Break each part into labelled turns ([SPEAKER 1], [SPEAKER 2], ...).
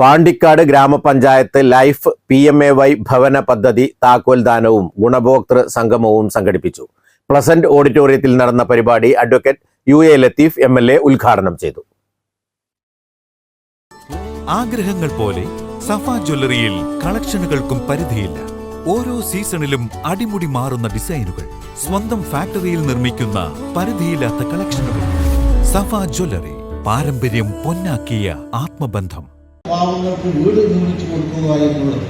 [SPEAKER 1] പാണ്ടിക്കാട് ഗ്രാമപഞ്ചായത്ത് life P M A Y ഭവന പദ്ധതി താക്കോൽദാനവും ഗുണഭോക്തൃ സംഗമവും സംഘടിപ്പിച്ചു. പ്ലസന്റ് ഓഡിറ്റോറിയത്തിൽ നടന്ന പരിപാടി advocate U A Latheef M L A ഉദ്ഘാടനം ചെയ്തു.
[SPEAKER 2] ആഗ്രഹങ്ങൾ പോലെ സഫ ജ്വല്ലറിയിൽ കളക്ഷനുകൾക്കും പരിധിയില്ല. ഓരോ സീസണിലും അടിമുടി മാറുന്ന ഡിസൈനുകൾ സ്വന്തം ഫാക്ടറിയിൽ നിർമ്മിക്കുന്ന പരിധിയില്ലാത്ത കളക്ഷനുകൾ. സഫ ജ്വല്ലറി പാരമ്പര്യം പൊന്നാക്കിയ ആത്മബന്ധം.
[SPEAKER 3] പാവങ്ങൾക്ക് വീട് നിർമ്മിച്ചു കൊടുക്കുക എന്നുള്ളത്.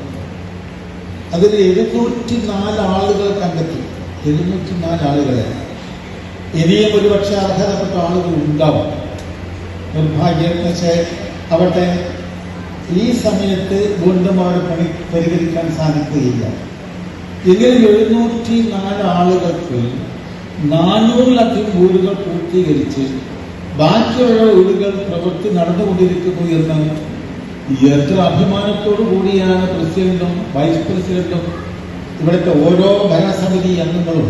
[SPEAKER 3] അതിൽ എഴുന്നൂറ്റി നാല് ആളുകൾ കണ്ടെത്തി. എഴുന്നൂറ്റി നാല് ആളുകളെ. ഇനിയും ഒരുപക്ഷെ അർഹതപ്പെട്ട ആളുകൾ ഉണ്ടാവും. നിർഭാഗ്യം പക്ഷേ അവട്ടെ ഈ സമയത്ത് വീണ്ടും അവരെ പണി പരിഹരിക്കാൻ സാധിക്കുകയില്ല. എങ്കിലും എഴുന്നൂറ്റി നാല് ആളുകൾക്ക് നാനൂറിലധികം വീടുകൾ പൂർത്തീകരിച്ച് ബാക്കിയുള്ള വീടുകൾ പ്രവൃത്തി നടന്നുകൊണ്ടിരിക്കുന്നു എന്ന് എത്ര അഭിമാനത്തോടു കൂടിയാണ് പ്രസിഡന്റും വൈസ് പ്രസിഡന്റും ഇവിടുത്തെ ഓരോ ഭരണസമിതി അംഗങ്ങളും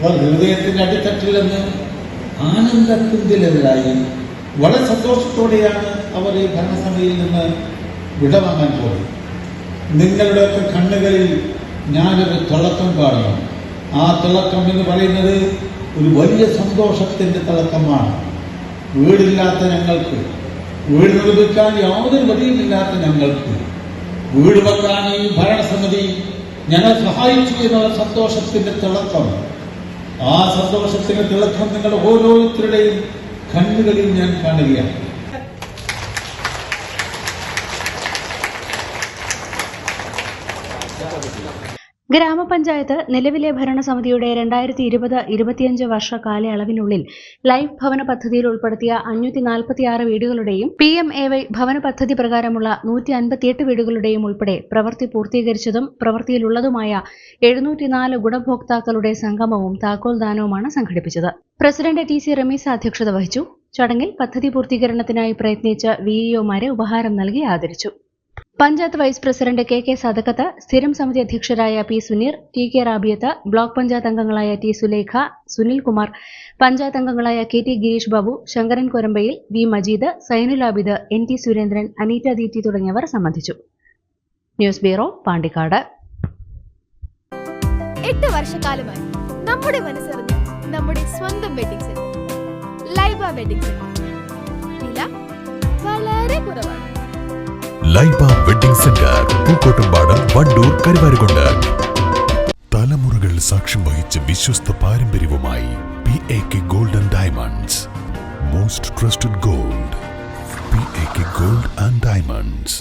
[SPEAKER 3] അവർ ഹൃദയത്തിന്റെ അടിത്തട്ടിൽ നിന്ന് ആനന്ദത്തിന്റെതിരായി വളരെ സന്തോഷത്തോടെയാണ് അവർ ഈ ഭരണസമിതിയിൽ നിന്ന് വിടവാങ്ങാൻ പോകുന്നത് നിങ്ങളുടെയൊക്കെ കണ്ണുകളിൽ ഞാനൊരു തിളക്കം കാണുന്നു. ആ തിളക്കം എന്ന് പറയുന്നത് ഒരു വലിയ സന്തോഷത്തിന്റെ തിളക്കമാണ്. വീടില്ലാത്ത ഞങ്ങൾക്ക് വീട് നിർമ്മിക്കാൻ യാതൊരു വഴിയുമില്ലാത്ത ഞങ്ങൾക്ക്. വീട് വെക്കാൻ ഈ ഭരണസമിതി ഞങ്ങൾ സഹായിച്ചു എന്നുള്ള സന്തോഷത്തിന്റെ തിളക്കം. ആ സന്തോഷത്തിന്റെ തിളക്കം നിങ്ങളുടെ ഓരോരുത്തരുടെയും കണ്ണുകളിൽ ഞാൻ കാണുകയാണ്.
[SPEAKER 4] ഗ്രാമപഞ്ചായത്ത് നിലവിലെ ഭരണസമിതിയുടെ രണ്ടായിരത്തി ഇരുപത് ഇരുപത്തിയഞ്ച് വർഷ കാലയളവിനുള്ളിൽ ലൈഫ് ഭവന പദ്ധതിയിൽ ഉൾപ്പെടുത്തിയ അഞ്ഞൂറ്റി നാൽപ്പത്തിയാറ് വീടുകളുടെയും പി എം എ വൈ ഭവന പദ്ധതി പ്രകാരമുള്ള നൂറ്റി അൻപത്തിയെട്ട് വീടുകളുടെയും ഉൾപ്പെടെ പ്രവൃത്തി പൂർത്തീകരിച്ചതും പ്രവൃത്തിയിലുള്ളതുമായ എഴുന്നൂറ്റിനാല് ഗുണഭോക്താക്കളുടെ സംഗമവും താക്കോൽദാനവുമാണ് സംഘടിപ്പിച്ചത്. പ്രസിഡന്റ് ടി സി റമീസ് അധ്യക്ഷത വഹിച്ചു. ചടങ്ങിൽ പദ്ധതി പൂർത്തീകരണത്തിനായി പ്രയത്നിച്ച വിഇഒമാരെ ഉപഹാരം നൽകി ആദരിച്ചു. Panchayat vice president K K Sadakkath സ്ഥിരം സമിതി അധ്യക്ഷരായ P Suneer T K Rabiyath block panchayat അംഗങ്ങളായ ടി സുലേഖ സുനിൽ കുമാർ പഞ്ചായത്ത് അംഗങ്ങളായ K T Girish Babu Sankaran Korambayil V Majeed Sainul Abid N T Surendran Aneeta ദീറ്റി തുടങ്ങിയവർ സംബന്ധിച്ചു. News bureau Pandikkad.
[SPEAKER 5] എട്ട് വർഷക്കാലമായി നമ്മുടെ മനസ്സറിഞ്ഞ് നമ്മുടെ സ്വന്തം വെഡിങ് സെന്റർ ലൈബ വെഡിങ് വില വളരെ
[SPEAKER 2] ലൈബ വെഡിംഗ് സെന്റർ പൂക്കോട്ടുംപാടം വണ്ടൂർ കരുവാരുകൊണ്ട്. തലമുറകൾ സാക്ഷ്യം വഹിച്ച വിശ്വസ്ത പാരമ്പര്യവുമായി P A K golden diamonds most trusted gold P A K gold and diamonds